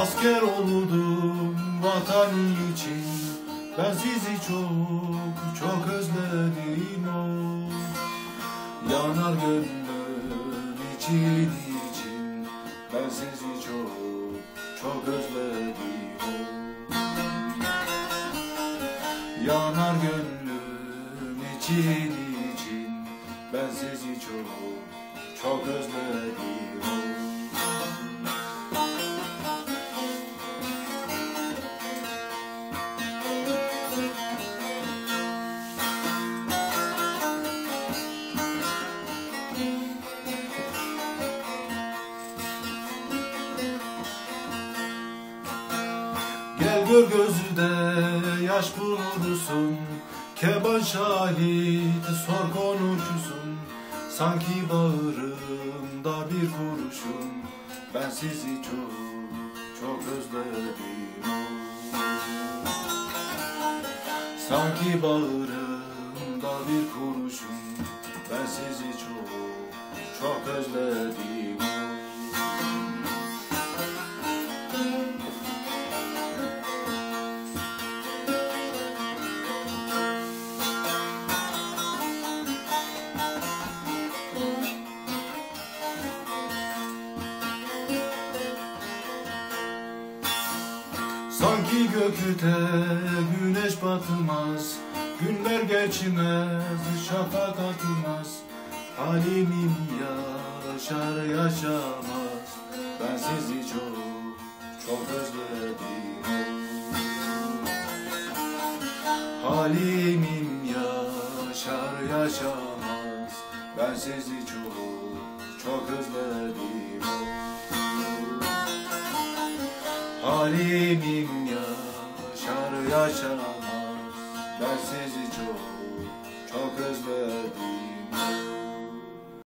Asker oldum vatan için. Ben sizi çok çok özledim. O Yanar gönlüm için için. Ben sizi çok çok özledim. O Yanar gönlüm için için. Ben sizi çok çok özledim. o Gel gör gözüde yaş bulursun. Keban şahit sor konuşusun Sanki bağrımda bir kurşun Ben sizi çok çok özledim. Sanki bağrımda bir kurşun Ben sizi çok çok özledim Sanki gökte güneş batmaz Günler geçmez, şafak atmaz Halimim yaşar yaşamaz. Ben sizi çok, çok özledim. Halimim yaşar yaşamaz. Ben sizi çok, çok özledim Halimim yaşar yaşamaz Ben sizi çok